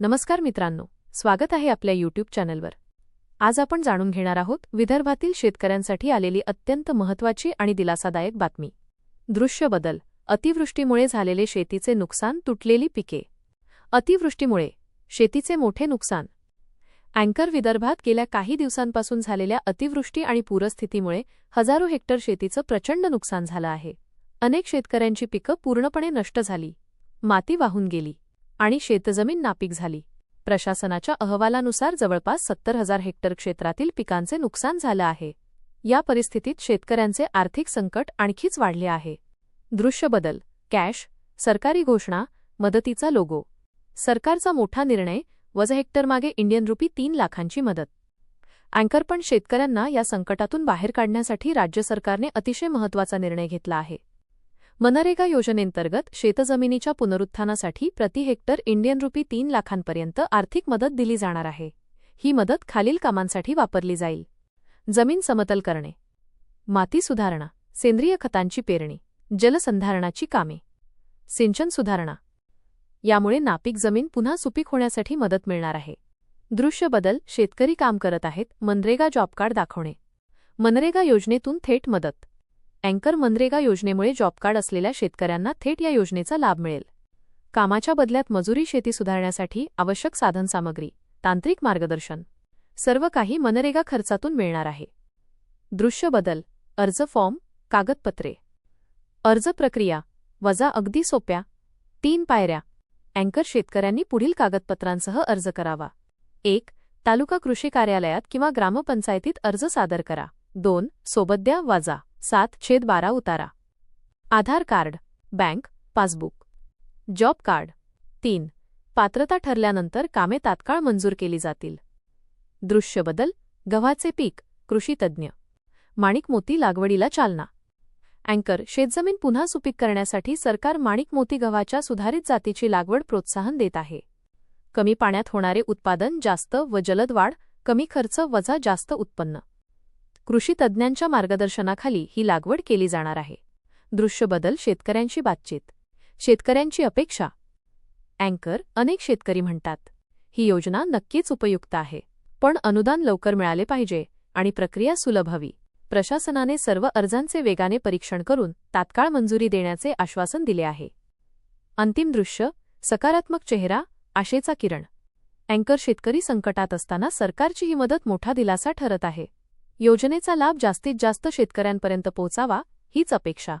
नमस्कार मित्रांनो स्वागत आहे आपल्या यूट्यूब चॅनलवर. आज आपण जाणून घेणार आहोत विदर्भातील शेतकऱ्यांसाठी आलेली अत्यंत महत्त्वाची आणि दिलासादायक बातमी. दृश्य बदल. अतिवृष्टीमुळे झालेले शेतीचे नुकसान तुटलेली पिके. अतिवृष्टीमुळे शेतीचे मोठे नुकसान. अँकर विदर्भात गेल्या काही दिवसांपासून झालेल्या अतिवृष्टी आणि पूरस्थितीमुळे हजारो हेक्टर शेतीचं प्रचंड नुकसान झालं आहे. अनेक शेतकऱ्यांची पिकं पूर्णपणे नष्ट झाली. माती वाहून गेली. आणि शेतजमीन नापीक झाली. प्रशासनाच्या अहवालानुसार जवळपास सत्तर हजार हेक्टर क्षेत्रातील पिकांचे नुकसान झालं आहे. या परिस्थितीत शेतकऱ्यांचे आर्थिक संकट आणखीच वाढले आहे. दृश्य बदल कॅश सरकारी घोषणा मदतीचा लोगो. सरकारचा मोठा निर्णय वज हेक्टरमागे इंडियन रुपी तीन लाखांची मदत. अँकर पण शेतकऱ्यांना या संकटातून बाहेर काढण्यासाठी राज्य सरकारने अतिशय महत्त्वाचा निर्णय घेतला आहे. मनरेगा योजनेंतर्गत शेतजमिनीच्या पुनरुत्थानासाठी प्रति हेक्टर इंडियन रुपी तीन लाखांपर्यंत आर्थिक मदत दिली जाणार आहे. ही मदत खालील कामांसाठी वापरली जाईल. जमीन समतल करणे. माती सुधारणा. सेंद्रिय खतांची पेरणी. जलसंधारणाची कामे. सिंचन सुधारणा. यामुळे नापीक जमीन पुन्हा सुपीक होण्यासाठी मदत मिळणार आहे. दृश्य बदल. शेतकरी काम करत आहेत. मनरेगा जॉब कार्ड दाखवणे. मनरेगा योजनेतून थेट मदत. अँकर मनरेगा योजनेमुळे जॉब कार्ड असलेल्या शेतकऱ्यांना थेट या योजनेचा लाभ मिळेल. कामाच्या बदल्यात मजुरी शेती सुधारण्यासाठी आवश्यक साधनसामग्री तांत्रिक मार्गदर्शन सर्व काही मनरेगा खर्चातून मिळणार आहे. दृश्य बदल अर्ज फॉर्म कागदपत्रे. अर्ज प्रक्रिया वजा अगदी सोप्या तीन पायऱ्या. अँकर शेतकऱ्यांनी पुढील कागदपत्रांसह अर्ज करावा. एक तालुका कृषी कार्यालयात किंवा ग्रामपंचायतीत अर्ज सादर करा. दोन सोबत द्या वाजा. सात छेद बारा उतारा. Aadhaar card bank passbook. Job card. तीन पात्रता ठरल्यानंतर कामे तात्काळ मंजूर केली जातील. दृश्य बदल गव्हाचे पीक कृषी तज्ज्ञ. माणिक मोती लागवडीला चालना. अँकर शेतजमीन पुन्हा सुपीक करण्यासाठी सरकार माणिक मोती गव्हाच्या सुधारित जातीची लागवड प्रोत्साहन देत आहे. कमी पाण्यात होणारे उत्पादन जास्त व जलद वाढ कमी खर्च वजा जास्त उत्पन्न. कृषी तज्ज्ञांच्या मार्गदर्शनाखाली ही लागवड केली जाणार आहे. दृश्य बदल शेतकऱ्यांशी बातचीत. शेतकऱ्यांची अपेक्षा. अँकर अनेक शेतकरी म्हणतात ही योजना नक्कीच उपयुक्त आहे पण अनुदान लवकर मिळाले पाहिजे आणि प्रक्रिया सुलभ हवी. प्रशासनाने सर्व अर्जांचे वेगाने परीक्षण करून तात्काळ मंजुरी देण्याचे आश्वासन दिले आहे. अंतिम दृश्य सकारात्मक चेहरा आशेचा किरण. अँकर शेतकरी संकटात असताना सरकारची ही मदत मोठा दिलासा ठरत आहे. योजनेचा लाभ जास्तीत जास्त शेतकऱ्यांपर्यंत पोहोचावा हीच अपेक्षा.